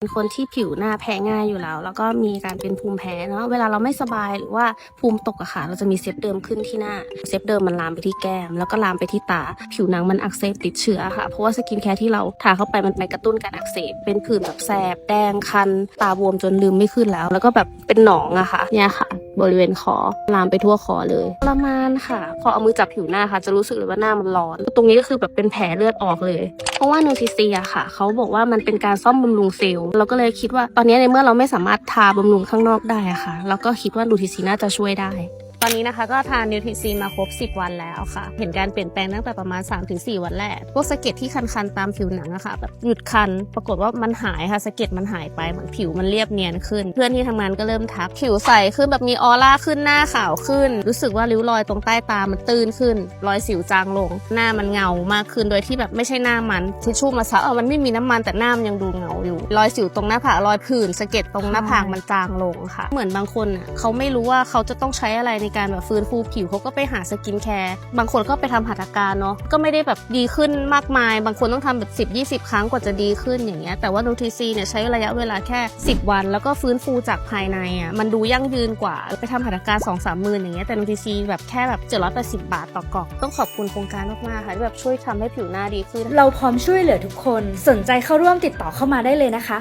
เป็นคนที่ผิวหน้าแพ้ง่ายอยู่แล้ว แล้วก็มีการเป็นภูมิแพ้เนาะเวลาเราไม่สบายหรือว่าภูมิตกอะค่ะ เราจะมีเซฟเดิมขึ้นที่หน้าเซฟเดิมมันลามไปที่แก้ม แล้วก็ลามไปที่ตา ผิวหนังมันอักเสบติดเชื้อค่ะ เพราะว่าสกินแคร์ที่เราทาเข้าไปมันไปกระตุ้นการอักเสบ เป็นผื่นแบบแสบแดงคัน ตาบวมจนลืมไม่ขึ้นแล้ว แล้วก็แบบเป็นหนองอะค่ะเนี่ยค่ะ บริเวณคอลามไปทั่วคอเลยประมาณค่ะ พอเอามือจับผิวหน้าค่ะ จะรู้สึกเลยว่าหน้ามันร้อน ตรงนี้ก็คือแบบเป็นแผลเลือดออกเลย เพราะว่านูทิเซียค่ะ เขาบอกว่ามันเป็นการซ่อมบำรุงเซลล์เราก็เลยคิดว่าตอนนี้ในเมื่อเราไม่สามารถทาบำรุงข้างนอกได้อะค่ะ เราก็คิดว่านูทิซีน่าจะช่วยได้ ตอนนี้นะคะก็ทานนิวทริซีมาครบ 10 วันแล้วค่ะ เห็นการเปลี่ยนแปลงตั้งแต่ประมาณ 3-4 วันแรก พวกสะเก็ดที่คันๆตามผิวหนังอะค่ะแบบหยุดคัน ปรากฏว่ามันหายค่ะสะเก็ดมันหายไปเหมือนผิวมันเรียบเนียนขึ้น เพื่อนที่ทำงานก็เริ่มทักผิวใสขึ้นแบบมีออร่าขึ้นหน้าขาวขึ้น รู้สึกว่าริ้วรอยตรงใต้ตามันตื้นขึ้น รอยสิวจางลง หน้ามันเงามากขึ้นโดยที่แบบไม่ใช่หน้ามันทิชชู่มาซับเออมันไม่มีน้ำมันแต่หน้ามันยังดูเงาอยู่ รอยสิวตรงหน้าผากรอยผื่นสะเก็ดตรงหน้าผากมันจางลงค่ะ เหมือนบางคนอะเขาไม่รู้ว่าเขาจะต้องใช้อะไรในการแบบฟื้นฟูผิวเขาก็ไปหาสกินแคร์บางคนก็ไปทำหัตถการเนาะก็ไม่ได้แบบดีขึ้นมากมาย บางคนต้องทำแบบ 10 20 ครั้งกว่าจะดีขึ้นอย่างเงี้ยแต่ว่านูทริซีเนี่ยใช้ระยะเวลาแค่ 10 วัน แล้วก็ฟื้นฟูจากภายในอะมันดูยั่งยืนกว่าไปทำหัตถการ2 3หมื่นอย่างเงี้ยแต่นูทริซีแบบแค่แบบ780บาทต่อกล่องต้องขอบคุณโครงการมากๆค่ะที่แบบช่วยทำให้ผิวหน้าดีขึ้น เราพร้อมช่วยเหลือทุกคนสนใจเข้าร่วมติดต่อเข้ามาได้เลยนะคะ